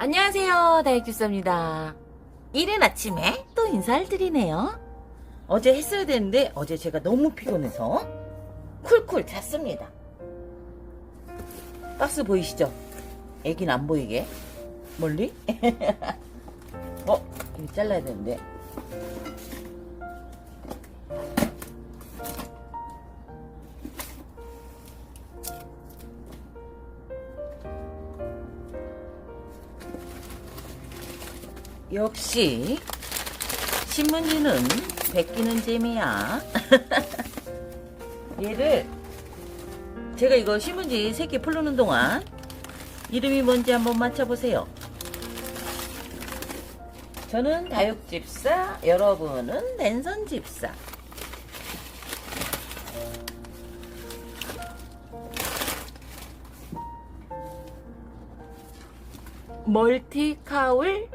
안녕하세요. 다육주사입니다. 이른 아침에 또 인사를 드리네요. 어제 했어야 되는데 어제 제가 너무 피곤해서 쿨쿨 잤습니다. 박스 보이시죠? 애긴 안 보이게 멀리? 어? 이거 잘라야 되는데 역시 신문지는 베끼는 재미야. 얘를 제가 이거 신문지 3개 풀르는 동안 이름이 뭔지 한번 맞춰보세요. 저는 다육집사, 여러분은 랜선집사. 멀티카울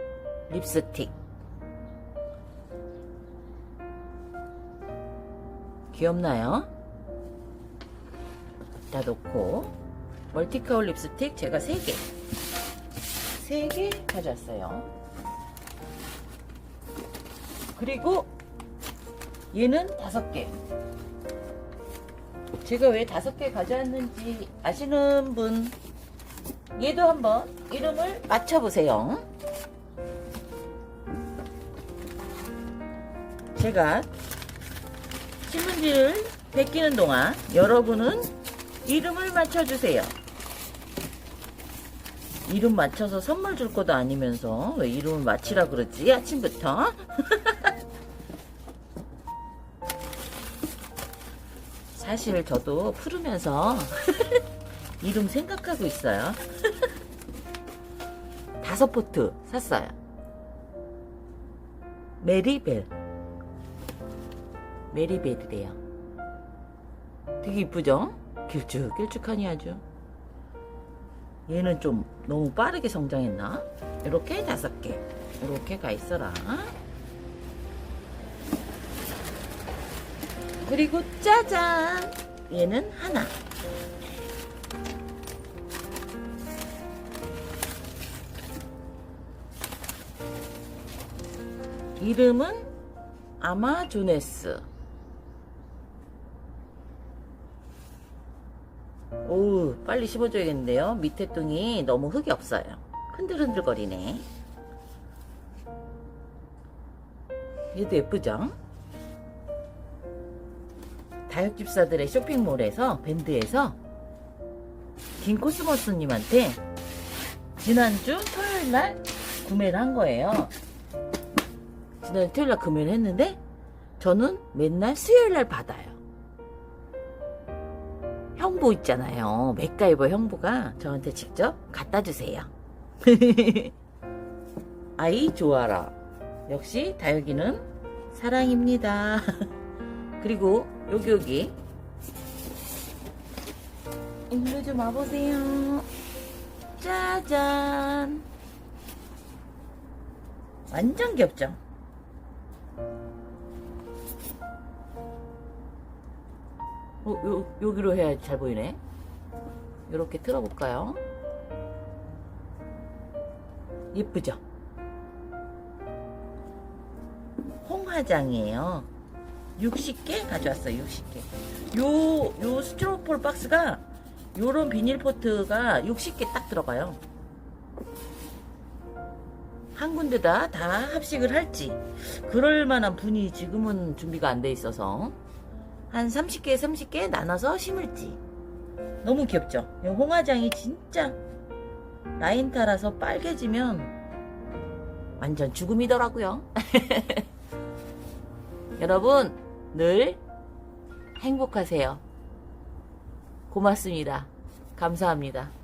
립스틱. 귀엽나요? 다 놓고. 멀티카울 립스틱 제가 3개. 3개 가져왔어요. 그리고 얘는 5개. 제가 왜 5개 가져왔는지 아시는 분 얘도 한번 이름을 맞춰보세요 제가 신문지를 베끼는 동안 여러분은 이름을 맞춰주세요. 이름 맞춰서 선물 줄 것도 아니면서 왜 이름을 맞히라 그러지 아침부터? 사실 저도 풀으면서 이름 생각하고 있어요. 다섯 포트 샀어요. 메리벨. 메리벨이래요. 되게 이쁘죠? 길쭉길쭉하니 아주. 얘는 좀 너무 빠르게 성장했나? 이렇게 다섯 개. 이렇게 가 있어라. 그리고 짜잔! 얘는 하나. 이름은 아마조네스. 오우, 빨리 씹어줘야겠는데요. 밑에 뚱이 너무 흙이 없어요. 흔들흔들거리네. 얘도 예쁘죠? 다육집사들의 쇼핑몰에서, 밴드에서, 김코스모스님한테 지난주 토요일날 구매를 한 거예요. 지난 토요일날 구매를 했는데, 저는 맨날 수요일날 받아요. 형부 있잖아요. 맥가이버 형부가 저한테 직접 갖다 주세요. 아이 좋아라. 역시 다육이는 사랑입니다. 그리고 여기 여기 일로 좀 와보세요. 짜잔. 완전 귀엽죠? 어, 요, 여기로 해야 잘 보이네. 이렇게 틀어볼까요? 예쁘죠? 홍화장이에요. 60개 가져왔어요, 60개. 요, 요 스티로폴 박스가, 요런 비닐포트가 60개 딱 들어가요. 한 군데다 다 합식을 할지, 그럴 만한 분이 지금은 준비가 안 돼 있어서, 한 30개, 30개 나눠서 심을지. 너무 귀엽죠? 이 홍화장이 진짜 라인 따라서 빨개지면 완전 죽음이더라고요. 여러분, 늘 행복하세요. 고맙습니다. 감사합니다.